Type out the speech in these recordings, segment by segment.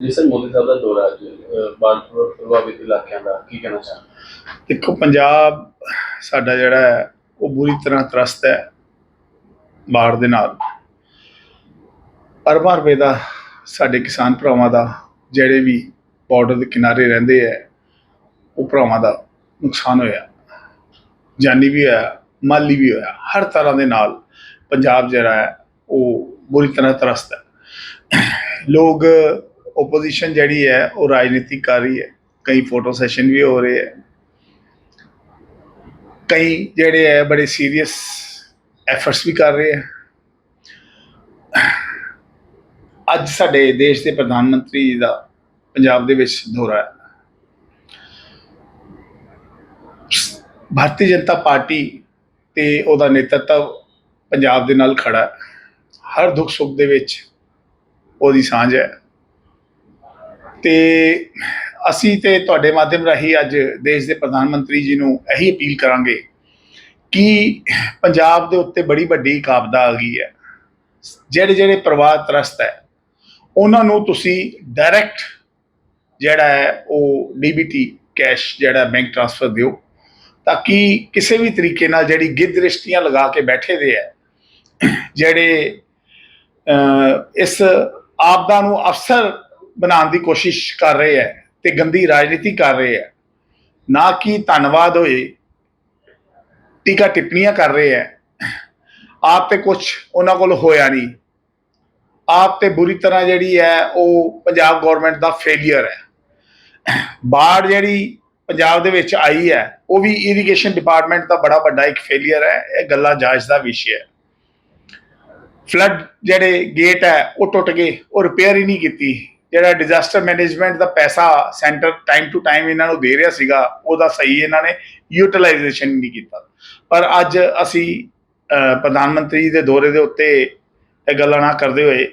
ਜੀ ਸਰ ਮੋਦੀ ਸਾਹਿਬ ਦਾ ਦੌਰਾ ਅੱਜ ਅਹ, ਪ੍ਰਭਾਵਿਤ ਇਲਾਕਿਆਂ ਦਾ ਕੀ ਕਹਿਣਾ ਚਾਹੁੰਦੇ ਦੇਖੋ ਪੰਜਾਬ ਸਾਡਾ ਜਿਹੜਾ ਹੈ ਉਹ ਬੁਰੀ ਤਰ੍ਹਾਂ ਤਰਸਤ ਹੈ ਬਾੜ ਦੇ ਨਾਲ। ਅਰਬਾਂ ਰੁਪਏ ਦਾ ਸਾਡੇ ਕਿਸਾਨ ਭਰਾਵਾਂ ਦਾ ਜਿਹੜੇ ਵੀ ਬਾਰਡਰ ਦੇ ਕਿਨਾਰੇ ਰਹਿੰਦੇ ਹੈ ਉਹ ਭਰਾਵਾਂ ਦਾ ਨੁਕਸਾਨ ਹੋਇਆ। ਜਾਨੀ ਵੀ ਹੋਇਆ ਮਾਲੀ ਵੀ ਹੋਇਆ ਹਰ ਤਰ੍ਹਾਂ ਦੇ ਨਾਲ ਪੰਜਾਬ ਜਿਹੜਾ ਹੈ ਉਹ ਬੁਰੀ ਤਰ੍ਹਾਂ ਤਰਸਤ ਹੈ। ਲੋਕ ਆਪੋਜੀਸ਼ਨ ਜਿਹੜੀ ਹੈ, ਉਹ ਰਾਜਨੀਤੀ ਕਰ ਰਹੀ ਹੈ। ਕਈ ਫੋਟੋ ਸੈਸ਼ਨ ਵੀ ਹੋ ਰਹੇ ਹੈ। ਕਈ ਜਿਹੜੇ ਹੈ, ਬੜੇ ਸੀਰੀਅਸ ਐਫਰਟਸ ਵੀ ਕਰ ਰਹੇ ਹੈ। ਅੱਜ ਸਾਡੇ ਦੇਸ਼ ਦੇ ਪ੍ਰਧਾਨ ਮੰਤਰੀ ਜੀ ਦਾ ਪੰਜਾਬ ਦੇ ਵਿੱਚ ਦੌਰਾ ਹੈ। ਭਾਰਤੀ ਜਨਤਾ ਪਾਰਟੀ ਤੇ ਉਹਦਾ ਨੇਤਰਤਵ ਪੰਜਾਬ ਦੇ ਨਾਲ ਖੜਾ ਹੈ। ਹਰ ਦੁੱਖ ਸੁੱਖ ਦੇ ਵਿੱਚ ਉਹਦੀ ਸਾਂਝ ਹੈ। ਤੇ ਅਸੀਂ ਤੇ ਤੁਹਾਡੇ ਮਾਧਿਅਮ ਰਾਹੀਂ ਅੱਜ ਦੇਸ਼ ਦੇ ਪ੍ਰਧਾਨ ਮੰਤਰੀ ਜੀ ਨੂੰ ਇਹੀ ਅਪੀਲ ਕਰਾਂਗੇ ਕਿ ਪੰਜਾਬ ਦੇ ਉੱਤੇ ਬੜੀ ਵੱਡੀ ਇੱਕ ਆਪਦਾ ਆ ਗਈ ਹੈ। ਜਿਹੜੇ ਜਿਹੜੇ ਪਰਿਵਾਰ ਤਰਸਤ ਹੈ, ਉਹਨਾਂ ਨੂੰ ਤੁਸੀਂ ਡਾਇਰੈਕਟ ਜਿਹੜਾ ਹੈ ਉਹ ਡੀਬੀਟੀ ਕੈਸ਼ ਜਿਹੜਾ ਬੈਂਕ ਟ੍ਰਾਂਸਫਰ ਦਿਓ ਤਾਂ ਕਿ ਕਿਸੇ ਵੀ ਤਰੀਕੇ ਨਾਲ ਜਿਹੜੀ ਗਿੱਧ ਰਿਸ਼ਤੀਆਂ ਲਗਾ ਕੇ ਬੈਠੇ ਦੇ ਹੈ, ਜਿਹੜੇ ਇਸ ਆਪਦਾ ਨੂੰ ਅਫਸਰ ਬਣਾਉਣ ਦੀ ਕੋਸ਼ਿਸ਼ ਕਰ ਰਹੇ ਹੈ ਤੇ ਗੰਦੀ ਰਾਜਨੀਤੀ ਕਰ ਰਹੇ ਹੈ। ਨਾ ਕਿ ਧੰਨਵਾਦ ਹੋਏ, ਟੀਕਾ ਟਿੱਪਣੀਆਂ ਕਰ ਰਹੇ ਹੈ। ਆਪ ਤੇ ਕੁਝ ਉਹਨਾਂ ਕੋਲ ਹੋਇਆ ਨਹੀਂ। ਆਪ ਤੇ ਬੁਰੀ ਤਰ੍ਹਾਂ ਜਿਹੜੀ ਹੈ, ਉਹ ਪੰਜਾਬ ਗਵਰਨਮੈਂਟ ਦਾ ਫੇਲਿਅਰ ਹੈ। ਬਾੜ ਜਿਹੜੀ ਪੰਜਾਬ ਦੇ ਵਿੱਚ ਆਈ ਹੈ, ਉਹ ਵੀ ਇਰੀਗੇਸ਼ਨ ਡਿਪਾਰਟਮੈਂਟ ਦਾ ਬੜਾ ਵੱਡਾ ਇੱਕ ਫੇਲਿਅਰ ਹੈ, ਇਹ ਗੱਲਾਂ ਜਾਂਚ ਦਾ ਵਿਸ਼ਾ ਹੈ। ਫਲੱਡ ਜਿਹੜੇ ਗੇਟ ਹੈ, ਉਹ ਟੁੱਟ ਗਏ, ਉਹ ਰਿਪੇਅਰ ਹੀ ਨਹੀਂ ਕੀਤੀ। ਜਿਹੜਾ ਡਿਜ਼ਾਸਟਰ ਮੈਨੇਜਮੈਂਟ ਦਾ ਪੈਸਾ ਸੈਂਟਰ ਟਾਈਮ ਟੂ ਟਾਈਮ ਇਹਨਾਂ ਨੂੰ ਦੇ ਰਿਹਾ ਸੀਗਾ, ਉਹਦਾ ਸਹੀ ਇਹਨਾਂ ਨੇ ਯੂਟਿਲਾਈਜੇਸ਼ਨ ਨਹੀਂ ਕੀਤਾ। ਪਰ ਅੱਜ ਅਸੀਂ ਪ੍ਰਧਾਨ ਮੰਤਰੀ ਦੇ ਦੌਰੇ ਦੇ ਉੱਤੇ ਇਹ ਗੱਲਾਂ ਨਾ ਕਰਦੇ ਹੋਏ,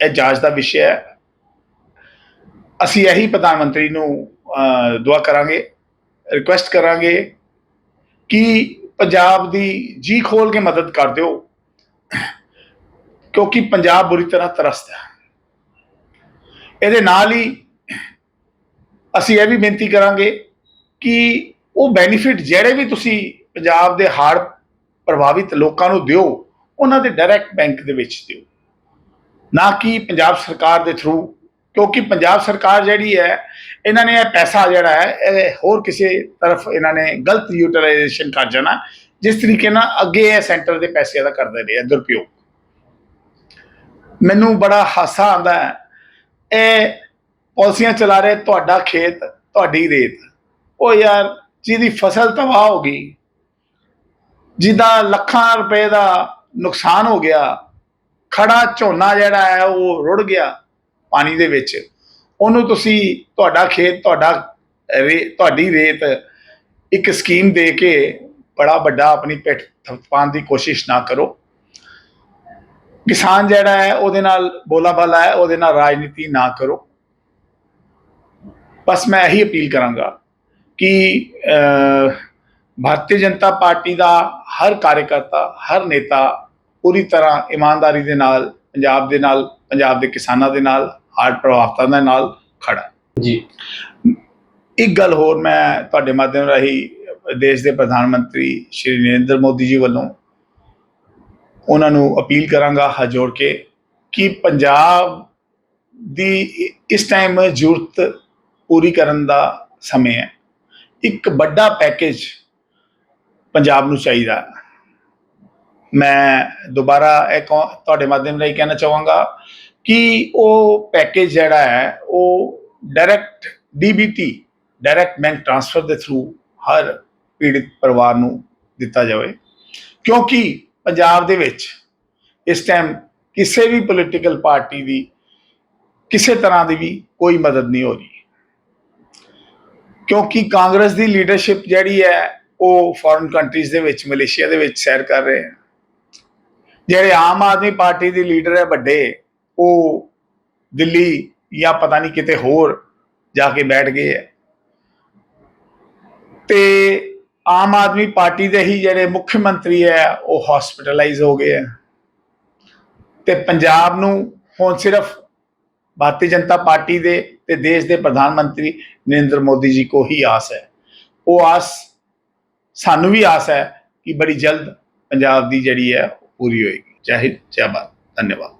ਇਹ ਜਾਂਚ ਦਾ ਵਿਸ਼ਾ ਹੈ। ਅਸੀਂ ਇਹੀ ਪ੍ਰਧਾਨ ਮੰਤਰੀ ਨੂੰ ਦੁਆ ਕਰਾਂਗੇ ਰਿਕੁਐਸਟ ਕਰਾਂਗੇ ਕਿ ਪੰਜਾਬ ਦੀ ਜੀ ਖੋਲ ਕੇ ਮਦਦ ਕਰ ਦਿਓ। ਕਿਉਂਕਿ ਪੰਜਾਬ ਬੁਰੀ ਤਰ੍ਹਾਂ ਤਰਸਤ ਹੈ। ਇਹਦੇ ਨਾਲ ਹੀ ਅਸੀਂ ਇਹ ਵੀ ਬੇਨਤੀ ਕਰਾਂਗੇ ਕਿ ਉਹ ਬੈਨੀਫਿਟ ਜਿਹੜੇ ਵੀ ਤੁਸੀਂ ਪੰਜਾਬ ਦੇ ਹੜ੍ਹ ਪ੍ਰਭਾਵਿਤ ਲੋਕਾਂ ਨੂੰ ਦਿਓ, ਉਹਨਾਂ ਦੇ ਡਾਇਰੈਕਟ ਬੈਂਕ ਦੇ ਵਿੱਚ ਦਿਓ। ਨਾ ਕਿ ਪੰਜਾਬ ਸਰਕਾਰ ਦੇ ਥਰੂ ਕਿਉਂਕਿ ਪੰਜਾਬ ਸਰਕਾਰ ਜਿਹੜੀ ਹੈ, ਇਹਨਾਂ ਨੇ ਇਹ ਪੈਸਾ ਜਿਹੜਾ ਹੈ, ਇਹ ਹੋਰ ਕਿਸੇ ਤਰਫ ਇਹਨਾਂ ਨੇ ਗਲਤ ਯੂਟਿਲਾਈਜੇਸ਼ਨ ਕਰ ਜਾਣਾ, ਜਿਸ ਤਰੀਕੇ ਨਾਲ ਅੱਗੇ ਇਹ ਸੈਂਟਰ ਦੇ ਪੈਸੇ ਦਾ ਕਰਦੇ ਰਹੇ ਦੁਰਪਯੋਗ ਮੈਨੂੰ ਬੜਾ ਹਾਸਾ ਆਉਂਦਾ ਹੈ ਇਹ ਪਾਲਿਸੀਆਂ ਚਲਾ ਰਹੇ ਤੁਹਾਡਾ ਖੇਤ, ਤੁਹਾਡੀ ਰੇਤ। ਉਹ ਯਾਰ, ਜਿਹਦੀ ਫਸਲ ਤਬਾਹ ਹੋ ਗਈ, ਜਿਹਦਾ ਲੱਖਾਂ ਰੁਪਏ ਦਾ ਨੁਕਸਾਨ ਹੋ ਗਿਆ, ਖੜਾ ਝੋਨਾ ਜਿਹੜਾ ਹੈ, ਉਹ ਰੁੜ ਗਿਆ ਪਾਣੀ ਦੇ ਵਿੱਚ। ਉਹਨੂੰ ਤੁਸੀਂ ਤੁਹਾਡਾ ਖੇਤ, ਤੁਹਾਡਾ ਰੇ- ਤੁਹਾਡੀ ਰੇਤ ਇੱਕ ਸਕੀਮ ਦੇ ਕੇ ਬੜਾ ਵੱਡਾ ਆਪਣੀ ਪਿੱਠ ਥਪਾਉਣ ਦੀ ਕੋਸ਼ਿਸ਼ ਨਾ ਕਰੋ। ਕਿਸਾਨ ਜਿਹੜਾ ਹੈ ਉਹਦੇ ਨਾਲ ਬੋਲਾ ਬਾਲਾ ਹੈ ਉਹਦੇ ਨਾਲ ਰਾਜਨੀਤੀ ਨਾ ਕਰੋ ਬਸ ਮੈਂ ਇਹੀ ਅਪੀਲ ਕਰਾਂਗਾ ਕਿ ਭਾਰਤੀ ਜਨਤਾ ਪਾਰਟੀ ਦਾ ਹਰ ਕਾਰਜਕਰਤਾ ਹਰ ਨੇਤਾ ਪੂਰੀ ਤਰ੍ਹਾਂ ਇਮਾਨਦਾਰੀ ਦੇ ਨਾਲ ਪੰਜਾਬ ਦੇ ਨਾਲ ਪੰਜਾਬ ਦੇ ਕਿਸਾਨਾਂ ਦੇ ਨਾਲ ਹੜ੍ਹ ਪ੍ਰਭਾਵਿਤਾਂ ਦੇ ਨਾਲ ਖੜਾ। ਜੀ ਇੱਕ ਗੱਲ ਹੋਰ ਮੈਂ ਤੁਹਾਡੇ ਮਾਧਿਅਮ ਰਾਹੀਂ ਦੇਸ਼ ਦੇ ਪ੍ਰਧਾਨ ਮੰਤਰੀ ਸ਼੍ਰੀ ਨਰਿੰਦਰ ਮੋਦੀ ਜੀ ਵੱਲੋਂ ਉਹਨਾਂ ਨੂੰ ਅਪੀਲ ਕਰਾਂਗਾ ਹੱਥ ਜੋੜ ਕੇ ਕਿ ਪੰਜਾਬ ਦੀ ਇਸ ਟਾਈਮ ਜ਼ਰੂਰਤ ਪੂਰੀ ਕਰਨ ਦਾ ਸਮੇਂ ਹੈ। ਇੱਕ ਵੱਡਾ ਪੈਕੇਜ ਪੰਜਾਬ ਨੂੰ ਚਾਹੀਦਾ। ਮੈਂ ਦੁਬਾਰਾ ਇਹ ਕਹੋ- ਤੁਹਾਡੇ ਮਾਧਿਅਮ ਰਾਹੀਂ ਕਹਿਣਾ ਚਾਹਾਂਗਾ ਕਿ ਉਹ ਪੈਕੇਜ ਜਿਹੜਾ ਹੈ, ਉਹ direct DBT direct bank transfer ਦੇ ਥਰੂ ਹਰ ਪੀੜਿਤ ਪਰਿਵਾਰ ਨੂੰ ਦਿੱਤਾ ਜਾਵੇ। ਕਿਉਂਕਿ ਪੰਜਾਬ ਦੇ ਵਿੱਚ ਇਸ ਟਾਈਮ ਕਿਸੇ ਵੀ ਪੋਲੀਟੀਕਲ ਪਾਰਟੀ ਦੀ ਕਿਸੇ ਤਰ੍ਹਾਂ ਦੀ ਵੀ ਕੋਈ ਮਦਦ ਨਹੀਂ ਹੋ ਰਹੀ। ਕਿਉਂਕਿ ਕਾਂਗਰਸ ਦੀ ਲੀਡਰਸ਼ਿਪ ਜਿਹੜੀ ਹੈ, ਉਹ ਫੋਰਨ ਕੰਟਰੀਜ਼ ਦੇ ਵਿੱਚ, ਮਲੇਸ਼ੀਆ ਦੇ ਵਿੱਚ ਸੈਰ ਕਰ ਰਹੇ ਹੈ ਜਿਹੜੇ ਆਮ ਆਦਮੀ ਪਾਰਟੀ ਦੀ ਲੀਡਰ ਹੈ ਵੱਡੇ, ਉਹ ਦਿੱਲੀ ਜਾਂ ਪਤਾ ਨਹੀਂ ਕਿਤੇ ਹੋਰ ਜਾ ਕੇ ਬੈਠ ਗਏ ਹੈ। ਤੇ ਆਮ ਆਦਮੀ ਪਾਰਟੀ ਦੇ ਹੀ ਜਿਹੜੇ ਮੁੱਖ ਮੰਤਰੀ ਹੈ, ਉਹ ਹਸਪੀਟਲਾਈਜ਼ ਹੋ ਗਏ ਹੈ। ਤੇ ਪੰਜਾਬ ਨੂੰ ਹੁਣ ਸਿਰਫ ਭਾਰਤੀ ਜਨਤਾ ਪਾਰਟੀ ਦੇ ਤੇ ਦੇਸ਼ ਦੇ ਪ੍ਰਧਾਨ ਮੰਤਰੀ ਨਰਿੰਦਰ ਮੋਦੀ ਜੀ ਕੋ ਹੀ ਆਸ ਹੈ। ਉਹ ਆਸ ਸਾਨੂੰ ਵੀ ਆਸ ਹੈ ਕਿ ਬੜੀ ਜਲਦ ਪੰਜਾਬ ਦੀ ਜਿਹੜੀ ਹੈ, ਉਹ ਪੂਰੀ ਹੋਏਗੀ। ਜੈ ਹਿੰਦ, ਜੈ ਭਾਰਤ। ਧੰਨਵਾਦ।